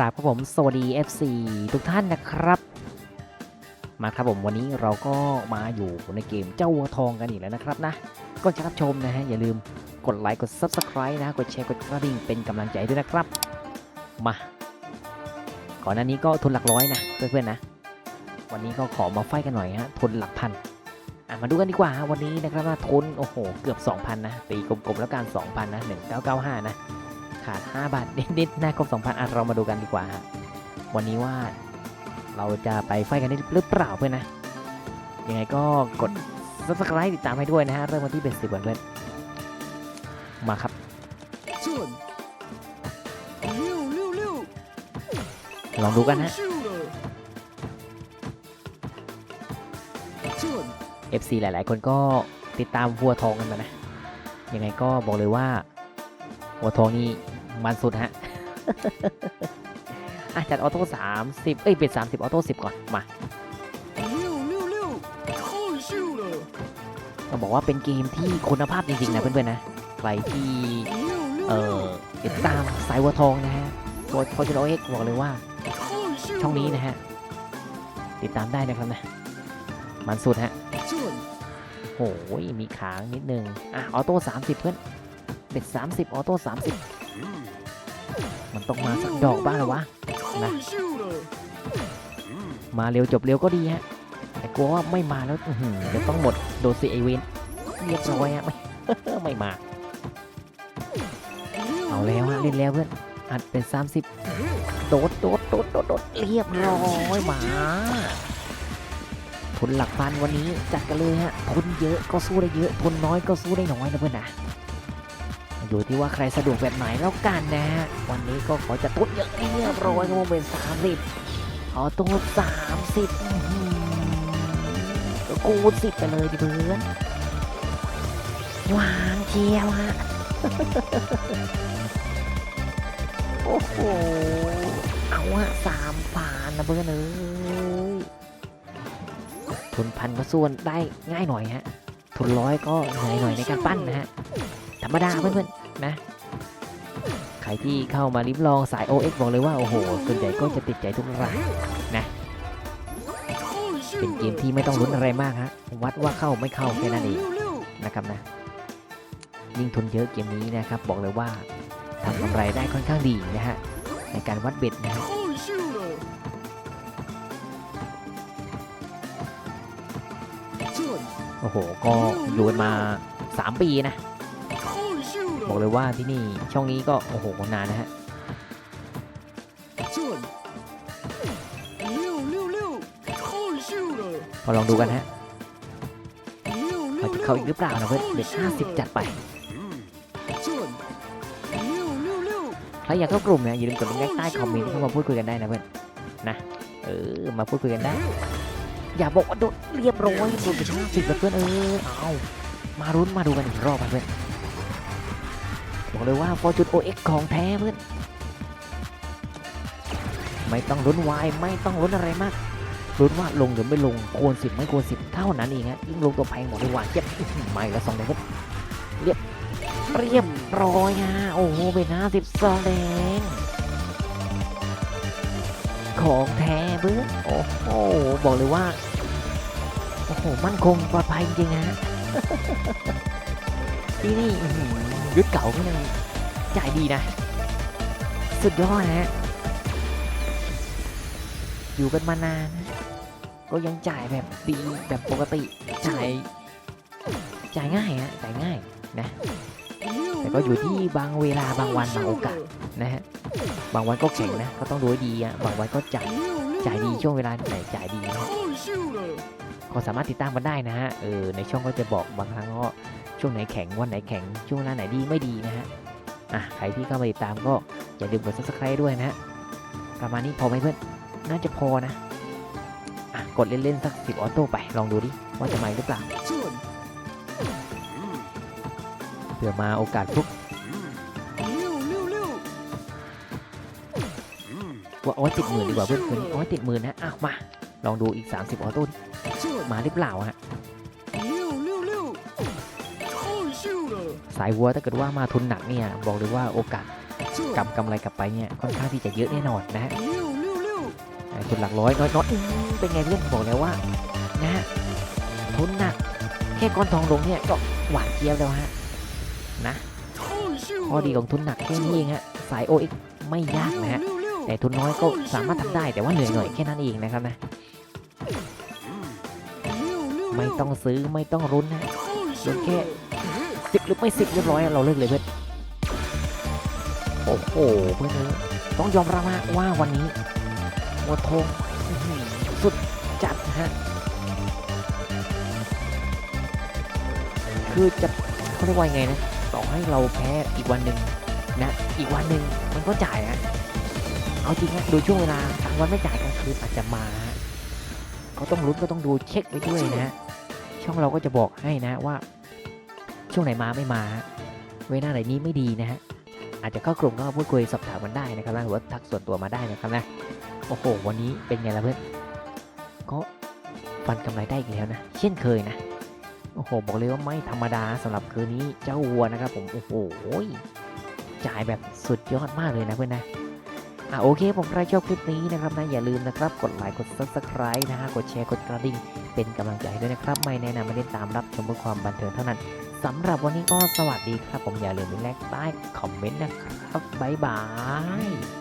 ราบครับผมสวัสดี FC ทุกท่านนะครับ มาครับผมวันนี้เราก็มาอยู่ในเกมเจ้าวัวทองกันอีกแล้วนะครับนะก่อนจะรับชมนะฮะอย่าลืมกดไลค์กด Subscribe นะกดแชร์กดกระดิ่งเป็นกำลังใจด้วยนะครับ มาก่อนหน้านี้ก็ทุนหลักร้อยนะเพื่อนๆนะ วันนี้ก็ขอมาไฟกันหน่อยฮะทุนหลักพันอะมาดูกันดีกว่าวันนี้นะครับว่าทุนโอ้โหเกือบ 2,000นะตีกลมๆแล้วกัน2,000นะ1995นะ ขาด 5 บาทนิดๆน่าครบ2,000อะเรามาดูกันดีกว่าฮะวันนี้ว่าเราจะไปไฟกันได้หรือเปล่าเพื่อนนะยังไงก็กด subscribe ติดตามให้ด้วยนะฮะเริ่มวันที่เบสสิบวันเลยมาครับลองดูกันฮะ FC หลาย ๆ คนก็ติดตามวัวทองกันมานะ ยังไงก็บอกเลยว่าวัวทองนี้ มันสุดฮะอาจัดออโต้สามสิบเอ้ยเป็นสามสิบออโต้สิบก่อน มาก็บอกว่าเป็นเกมที่คุณภาพจริงๆนะเพื่อนๆนะใครที่เอ่อติดตามสายวัวทองนะฮะโคจิโรเอ็กบอกเลยว่า ช่องนี้นะฮะ ติดตามได้นะครับนะ มันสุดฮะโอ้ยมีขางนิดนึง อะ ออโต้สามสิบเพื่อน เป็ดสามสิบออโต้สามสิบันต้องมาสักดอกบ้างหรอวะนะมาเร็วจบเร็วก็ดีฮะแต่กลัวว่าไม่มาแล้วจะต้องหมดโดซีไอเวนเรียบร้อยฮะไม่ไม่มา เอาแล้วฮะเล่นแล้วเพื่อนอัดเป็น 30 โดดโดดโดดโดดโดดเรียบร้อยมาทุนหลักพันวันนี้จัดกันเลยฮะทุนเยอะก็สู้ได้เยอะทุนน้อยก็สู้ได้น้อยนะเพื่อนนะ อยู่ที่ว่าใครสะดวกแบบไหนแล้วกันนะฮะ วันนี้ก็ขอจะทุนเยอะเรียบร้อยก็เป็น30เอาตัว30อื้อหือกูสิบไปเลยดิเพื่อนหวานเชียวฮะ โอ้โห เอาอะสามผ่านนะเพื่อนเอ้ยทุนพันก็ส่วนได้ง่ายหน่อยฮะ ทุนร้อยก็เหนื่อยหน่อยในการปั้นนะฮะ ธรรมดาเพื่อนๆ นะ ใครที่เข้ามาลิ้มลองสาย OX บอกเลยว่า โอ้โหส่วนใหญ่ก็จะติดใจทุกรายนะ เป็นเกมที่ไม่ต้องลุ้นอะไรมากฮะ วัดว่าเข้าไม่เข้าแค่นั้นเองนะครับนะ ยิ่งทุนเยอะเกมนี้นะครับ บอกเลยว่าทำกำไรได้ค่อนข้างดีนะฮะ ในการวัดเบ็ดนะโอ้โห ก็โยนมา 3 ปีนะ บอกเลยว่าที่นี่ช่องนี้ก็โอ้โหนานนะฮะมาลองดูกันฮะเขาจะเข้าอีกหรือเปล่านะเพื่อนเด็สิบจัดไปใครอยากเข้ากลุ่มเนี่ยอย่าลืมกดลิงก์ใต้คอมเมนต์เข้ามาพูดคุยกันได้นะเพื่อนนะเออมาพูดคุยกันได้ อย่าบอกว่าโดนเรียบร้อยโดนไปห้าสิบเพื่อนเออเอามารุ้นมาดูกันอีกรอบเพื่อน บอกเลยว่า Fortune OX ของแท้เพื่อน ไม่ต้องลุ้นวายไม่ต้องลุ้นอะไรมากลุ้นว่าลงหรือไม่ลงควรสิบไม่ควรสิบเท่านั้นเองฮะยิ่งลงตัวแพงบอกเลยว่าเจ็บไม่ละสองเลยครับเรียบเรียบร้อยฮะโอ้โหเป็นห้าสิบสองแดงของแท้เพื่อนโอ้โหบอกเลยว่าโอ้โหมั่นคงปลอดภัยจริงฮะที่นี่ ยุทธเก่าก็ยังจ่ายดีนะ สุดยอดนะฮะอยู่กันมานาน ก็ยังจ่ายแบบดีแบบปกติจ่ายจ่ายง่ายฮะจ่ายง่ายนะ แต่ก็อยู่ที่บางเวลาบางวันบางโอกาสนะฮะบางวันก็แข่งนะ ก็ต้องดูดีอะบางวันก็จ่ายจ่ายดีช่วงเวลาไหนจ่ายดีนะก็สามารถติดตามมันได้นะฮะเออในช่องก็จะบอกบางครั้งก็ ช่วงไหนแข็งวันไหนแข็งช่วงเวลาไหนดีไม่ดีนะฮะอะใครที่เข้ามาติดตามก็อย่าลืมกด subscribe ด้วยนะฮะประมาณนี้พอไหมเพื่อนน่าจะพอนะอะกดเล่นๆสักสิบออโต้ไปลองดูดิว่าจะมาหรือเปล่าเผื่อมาโอกาสปุ๊บว่าอ๋อติดหมื่นดีกว่าเพื่อนคืนนี้อ๋อติดหมื่นนะอ้าวมาลองดูอีก 30 ออโต้มาหรือเปล่าฮะ สายวัวถ้าเกิดว่ามาทุนหนักเนี่ยบอกเลยว่าโอกาสกำกำไรกลับไปเนี่ยค่อนข้างที่จะเยอะแน่นอนนะฮะทุนหลักร้อยน้อยๆเป็นไงเพื่อนบอกแล้วว่านะฮะทุนหนักแค่ก้อนทองลงเนี่ยก็หวานเจี๊ยบแล้วฮะนะข้อดีของทุนหนักแค่นี้เองฮะสายโอเอ็กไม่ยากนะฮะแต่ทุนน้อยก็สามารถทำได้แต่ว่าเหนื่อยหน่อยแค่นั้นเองนะครับนะไม่ต้องซื้อไม่ต้องรุนนะรุนแค่ สิบหรือไม่สิบเรียบร้อยเราเลิกเลยเพื่อนโอ้โหเพื่อนต้องยอมรับว่าวันนี้วัวทงอื้อหือสุดจัดนะฮะคือจะเขาเรียกว่าไงนะต่อให้เราแพ้อีกวันหนึ่งนะอีกวันหนึ่งมันก็จ่ายอะเอาจริงนะดูช่วงเวลากลางวันไม่จ่ายกลางคืนอาจจะมาฮะก็ต้องลุ้นก็ต้องดูเช็คไว้ด้วยนะช่องเราก็จะบอกให้นะว่า ช่วงไหนมาไม่มา เวลาไหนนี้ไม่ดีนะฮะอาจจะเข้ากลุ่มก็พูดคุยสอบถามกันได้นะครับนะหรือว่าทักส่วนตัวมาได้นะครับนะโอ้โหวันนี้เป็นไงล่ะเพื่อนก็ฟันกำไรได้อีกแล้วนะ เช่นเคยนะโอ้โหบอกเลยว่าไม่ธรรมดาสำหรับคืนนี้เจ้าวัวนะครับผมโอ้โหจ่ายแบบสุดยอดมากเลยนะเพื่อนนะอะโอเคผมใครชอบคลิปนี้นะครับนะอย่าลืมนะครับกดไลค์กด subscribe นะฮะกดแชร์กดกระดิ่งเป็นกำลังใจด้วยนะครับ ไม่แนะนำไม่ได้ตามรับชมเพื่อความบันเทิงเท่านั้น สำหรับวันนี้ก็สวัสดีครับ ผมอย่าลืมไปแลกใต้คอมเมนต์นะครับ บ๊ายบาย